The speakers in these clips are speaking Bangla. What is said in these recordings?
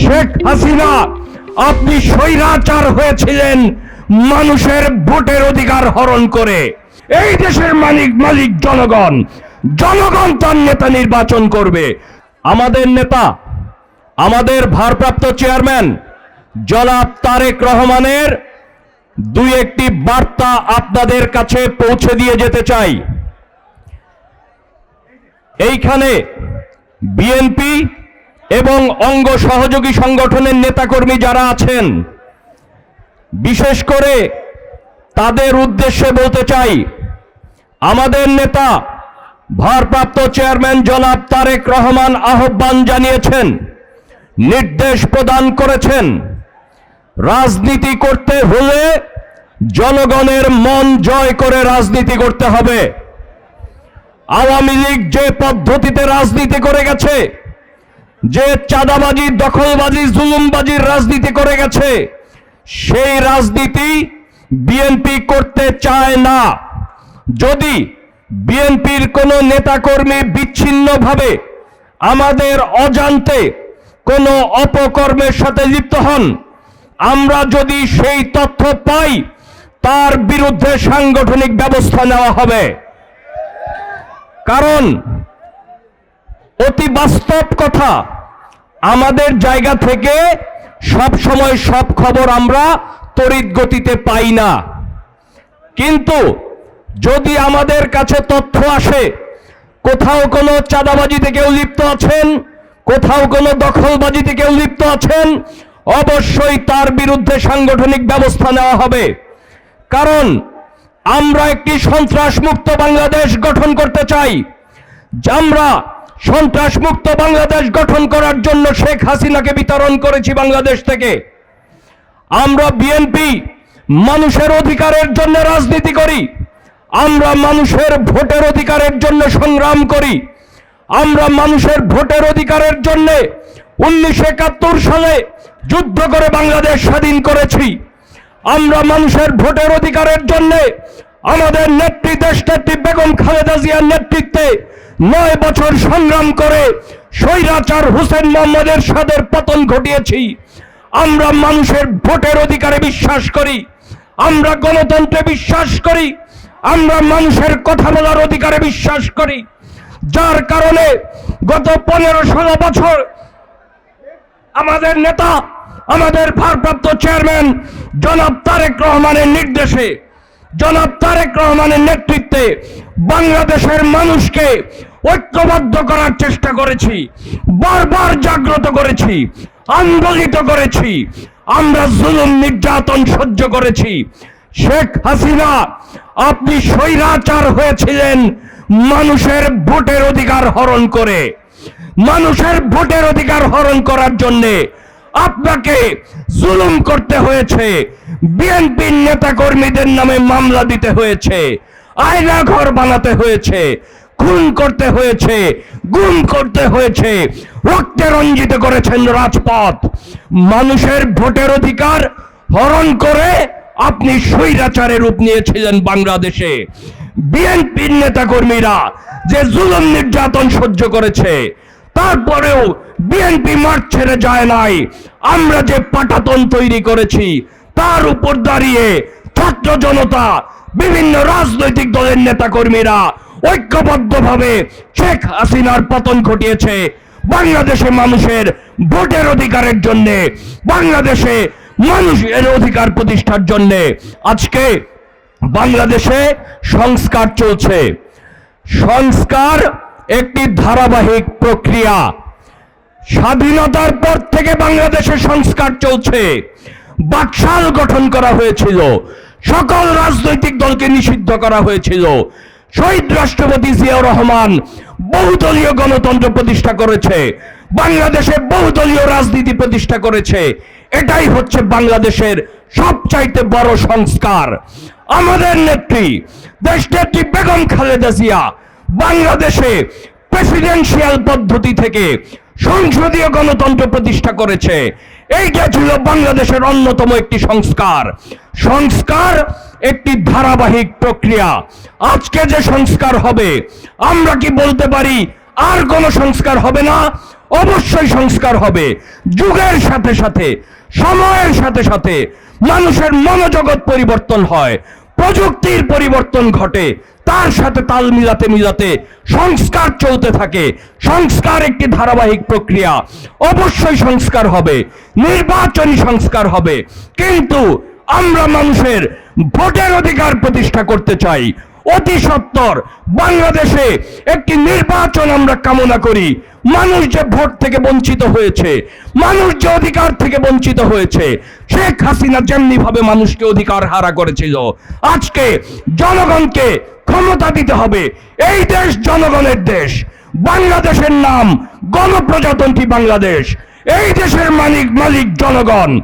শেখ হাসিনা, আপনি স্বৈরাচার হয়েছিলেন মানুষের ভোটের অধিকার হরণ করে। এই দেশের মালিক মালিক জনগণ জনগণ তার নেতা নির্বাচন করবে। আমাদের নেতা, আমাদের ভারপ্রাপ্ত চেয়ারম্যান জনাব তারেক রহমানের দুই একটি বার্তা আপনাদের কাছে পৌঁছে দিয়ে যেতে চাই। এইখানে বিএনপি এবং অঙ্গ সহযোগী সংগঠনের নেতাকর্মী যারা আছেন, বিশেষ করে তাদের উদ্দেশ্যে বলতে চাই, আমাদের নেতা ভারপ্রাপ্ত চেয়ারম্যান জনাব তারেক রহমান আহ্বান জানিয়েছেন, নির্দেশ প্রদান করেছেন, রাজনীতি করতে হলে জনগণের মন জয় করে রাজনীতি করতে হবে। আওয়ামী লীগ যে পদ্ধতিতে রাজনীতি করে গেছে যে চাঁদাবাজি, দখলবাজি জুলুমবাজির রাজনীতি করে গেছে, সেই রাজনীতি বিএনপি করতে চায় না। যদি বিএনপির কোনো নেতাকর্মী বিচ্ছিন্নভাবে আমাদের অজান্তে কোনো অপকর্মের সাথে লিপ্ত হন, আমরা যদি সেই তথ্য পাই, তার বিরুদ্ধে সাংগঠনিক ব্যবস্থা নেওয়া হবে। কারণ অতি বাস্তব কথা আমাদের জায়গা থেকে সব সময় সব খবর আমরা তড়িৎ গতিতে পাই না। কিন্তু যদি আমাদের কাছে তথ্য আসে, কোথাও কোনো চাঁদাবাজিতে কেউ লিপ্ত আছেন, কোথাও কোনো দখলবাজিতে কেউ লিপ্ত আছেন, অবশ্যই তার বিরুদ্ধে সাংগঠনিক ব্যবস্থা নেওয়া হবে। কারণ আমরা একটি সন্ত্রাস মুক্ত বাংলাদেশ গঠন করতে চাই আমরা সন্ত্রাস মুক্ত বাংলাদেশ গঠন করার জন্য শেখ হাসিনাকে বিতরণ করেছি বাংলাদেশ থেকে। আমরা বিএনপি মানুষের অধিকারের জন্য রাজনীতি করি। আমরা মানুষের ভোটের অধিকারের জন্য সংগ্রাম করি। আমরা মানুষের ভোটের অধিকারের জন্য উনিশশো একাত্তর সালে যুদ্ধ করে বাংলাদেশ স্বাধীন করেছি। আমরা মানুষের ভোটের অধিকারের জন্য আমাদের নেত্রী দেশ নেত্রী বেগম খালেদা জিয়ার নেতৃত্বে নয় বছর সংগ্রাম করে স্বৈরাচার হোসেন মোহাম্মদের সাদের পতন ঘটিয়েছি। আমরা মানুষের ভোটের অধিকারে বিশ্বাস করি। আমরা গণতন্ত্রে বিশ্বাস করি। আমরা মানুষের কথা বলার অধিকারে বিশ্বাস করি। যার কারণে গত পনেরো ষোলো বছর আমাদের নেতা, আমাদের ভারপ্রাপ্ত চেয়ারম্যান জনাব তারেক রহমানের নির্দেশে জনাব তারেক রহমানের নেতৃত্বে বাংলাদেশের মানুষকে ঐক্যবদ্ধ করার চেষ্টা করেছি, বারবার জাগ্রত করেছি, আন্দোলিত করেছি, আমরা জুলুম, নির্যাতন সহ্য করেছি। শেখ হাসিনা, আপনি স্বৈরাচার হয়েছিলেন মানুষের ভোটের অধিকার হরণ করে। মানুষের ভোটের অধিকার হরণ করার জন্যে আপনাকে জুলুম করতে হয়েছে। বিএনপির নেতা কর্মীদের নামে মামলা দিতে হয়েছে। আয়না ঘর বানাতে হয়েছে। খুন করতে হয়েছে। গুম করতে হয়েছে। রক্তে রঞ্জিত করেছেন রাজপথ। মানুষের ভোটের অধিকার হরণ করে আপনি স্বৈরাচারের রূপ নিয়েছিলেন বাংলাদেশে। বিএনপির নেতা কর্মীরা যে জুলুম নির্যাতন সহ্য করেছে তারপরেও বিএনপি মাঠ ছেড়ে যায় নাই। আমরা যে পাটাতন তৈরি করেছি, তার উপর দাঁড়িয়ে ছাত্র জনতা, বিভিন্ন রাজনৈতিক দলের নেতা কর্মীরা ঐক্যবদ্ধভাবে শেখ হাসিনার পতন ঘটিয়েছে। বাংলাদেশে মানুষের ভোটের অধিকারের জন্য, বাংলাদেশে মানুষের অধিকার প্রতিষ্ঠার জন্য আজকে বাংলাদেশে সংস্কার চলছে। সংস্কার একটি ধারাবাহিক প্রক্রিয়া। স্বাধীনতার পর থেকে বাংলাদেশে সংস্কার চলছে। বাকশাল গঠন করা হয়েছিল। সকল রাজনৈতিক দলকে নিষিদ্ধ করা হয়েছিল। শহীদ রাষ্ট্রপতি জিয়াউর রহমান বহুদলীয় গণতন্ত্র প্রতিষ্ঠা করেছে। বাংলাদেশে বহুদলীয় রাজনীতি প্রতিষ্ঠা করেছে। এটাই হচ্ছে বাংলাদেশের সবচাইতে বড় সংস্কার। আমাদের নেত্রী দেশ নেত্রী বেগম খালেদা জিয়া বাংলাদেশে প্রেসিডেন্সিয়াল পদ্ধতি থেকে সংসদীয় গণতন্ত্র প্রতিষ্ঠা করেছে। এইটা ছিল বাংলাদেশের অন্যতম একটি সংস্কার। সংস্কার একটি ধারাবাহিক প্রক্রিয়া। আজকে যে সংস্কার হবে, আমরা কি বলতে পারি? আর কোনো সংস্কার হবে না। অবশ্যই সংস্কার হবে। যুগের সাথে সাথে, সময়ের সাথে সাথে মানুষের মনোজগৎ পরিবর্তন হয়। প্রযুক্তির পরিবর্তন ঘটে। তার সাথে তাল মিলাতে মিলাতে সংস্কার চলতে থাকে। সংস্কার একটি ধারাবাহিক প্রক্রিয়া। অবশ্যই সংস্কার হবে। নির্বাচনী সংস্কার হবে। কিন্তু আমরা মানুষের ভোটের অধিকার প্রতিষ্ঠা করতে চাই। অতি সত্বর বাংলাদেশে একটি নির্বাচন আমরা কামনা করি। মানুষ যে ভোট থেকে বঞ্চিত হয়েছে, মানুষ যে অধিকার থেকে বঞ্চিত হয়েছে, শেখ হাসিনা যেমনি ভাবে মানুষকে অধিকার হারা করেছিল, আজকে জনগণকে ক্ষমতা দিতে হবে। এই দেশ জনগণের দেশ। বাংলাদেশের নাম গণপ্রজাতন্ত্রী বাংলাদেশ। এই দেশের মালিক মালিক জনগণ।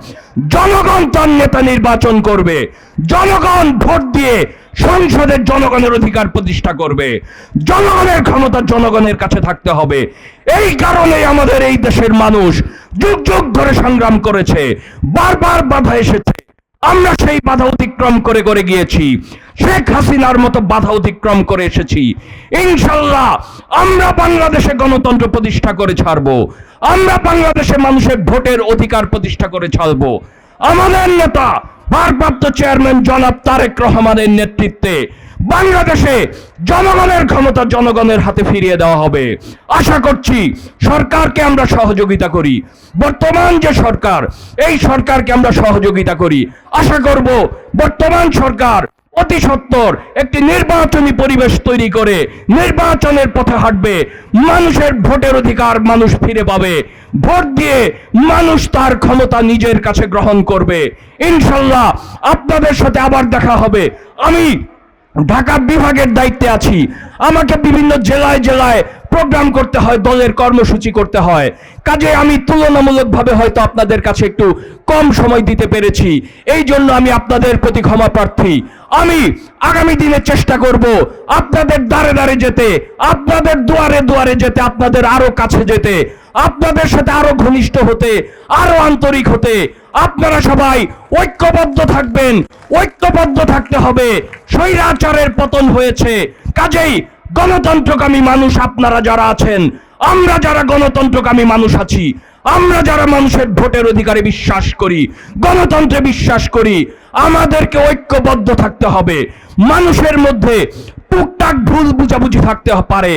জনগণ তার নেতা নির্বাচন করবে। জনগণ ভোট দিয়ে সংসদের জনগণের অধিকার প্রতিষ্ঠা করবে। জনগণের ক্ষমতা জনগণের কাছে থাকতে হবে। এই কারণে আমাদের এই দেশের মানুষ যুগ যুগ ধরে সংগ্রাম করেছে। বারবার বাধা এসেছে। আমরা সেই বাধা অতিক্রম করে করে গিয়েছি। শেখ হাসিনার মতো বাধা অতিক্রম করে এসেছি। ইনশাল্লাহ আমরা বাংলাদেশে গণতন্ত্র প্রতিষ্ঠা করে ছাড়বো। আমরা বাংলাদেশে মানুষের ভোটের অধিকার প্রতিষ্ঠা করে ছাড়বো। আমাদের নেতা, ভারপ্রাপ্ত চেয়ারম্যান জনাব তারেক রহমানের নেতৃত্বে বাংলাদেশে জনগণের ক্ষমতা জনগণের হাতে ফিরিয়ে দেওয়া হবে। আশা করছি সরকারকে আমরা সহযোগিতা করি। বর্তমান যে সরকার, এই সরকারকে আমরা সহযোগিতা করি। আশা করব বর্তমান সরকার অতি সত্বর একটি নির্বাচনী পরিবেশ তৈরি করে, নির্বাচনের পথে হাঁটবে, মানুষের ভোটের অধিকার মানুষ ফিরে পাবে। ভোট দিয়ে মানুষ তার ক্ষমতা নিজের কাছে গ্রহণ করবে। ইনশাল্লাহ আপনাদের সাথে আবার দেখা হবে। আমি ঢাকা বিভাগের দায়িত্বে আছি। আমাকে বিভিন্ন জেলায় জেলায় প্রোগ্রাম করতে হয়, দলের কর্মসূচি করতে হয়। কাজে আমি তুলনামূলকভাবে হয়তো আপনাদের কাছে একটু কম সময় দিতে পেরেছি। এই জন্য আমি আপনাদের প্রতি ক্ষমা প্রার্থী। আমি আগামী দিনে চেষ্টা করব আপনাদের দ্বারে দ্বারে যেতে, আপনাদের দুয়ারে দুয়ারে যেতে, আপনাদের আরও কাছে যেতে, আপনাদের সাথে আরও ঘনিষ্ঠ হতে, আরও আন্তরিক হতে আপনারা সবাই ঐক্যবদ্ধ থাকবেন, ঐক্যবদ্ধ থাকতে হবে। স্বৈরাচারের পতন হয়েছে। কাজেই গণতন্ত্রকামী মানুষ আপনারা যারা আছেন, আমরা যারা গণতন্ত্রকামী মানুষ আছি, আমরা যারা মানুষের ভোটের অধিকারে বিশ্বাস করি, গণতন্ত্রে বিশ্বাস করি, আমাদেরকে ঐক্যবদ্ধ থাকতে হবে। মানুষের মধ্যে টুকটাক ভুল বুঝাবুঝি থাকতে পারে।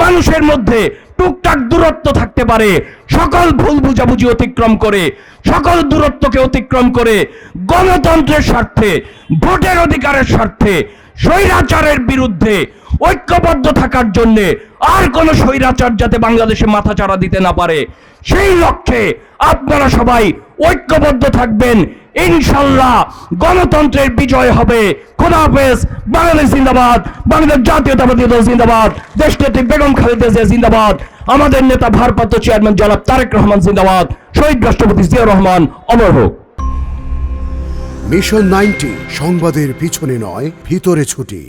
মানুষের মধ্যে টুকটাক দূরত্ব থাকতে পারে। সকল ভুল বুঝাবুঝি অতিক্রম করে, সকল দূরত্বকে অতিক্রম করে গণতন্ত্রের স্বার্থে, ভোটের অধিকারের স্বার্থে, স্বৈরাচারের বিরুদ্ধে ঐক্যবদ্ধ থাকার জন্য আর কোন স্বৈরাচার যাতে বাংলাদেশে মাথাচাড়া দিতে না পারে। সেই লক্ষ্যে আপনারা সবাই ঐক্যবদ্ধ থাকবেন। ইনশাল্লাহ গণতন্ত্রের বিজয় হবে। জিন্দাবাদ, বাংলাদেশ জাতীয়তাবাদী দল জিন্দাবাদ, দেশনেত্রী বেগম খালেদা জিন্দাবাদ, আমাদের নেতা ভারপ্রাপ্ত চেয়ারম্যান জনাব তারেক রহমান জিন্দাবাদ, শহীদ রাষ্ট্রপতি জিয়া রহমান, অমর হোক। মিশন নাইনটি সংবাদের পিছনে নয়, ভিতরে ছুটি।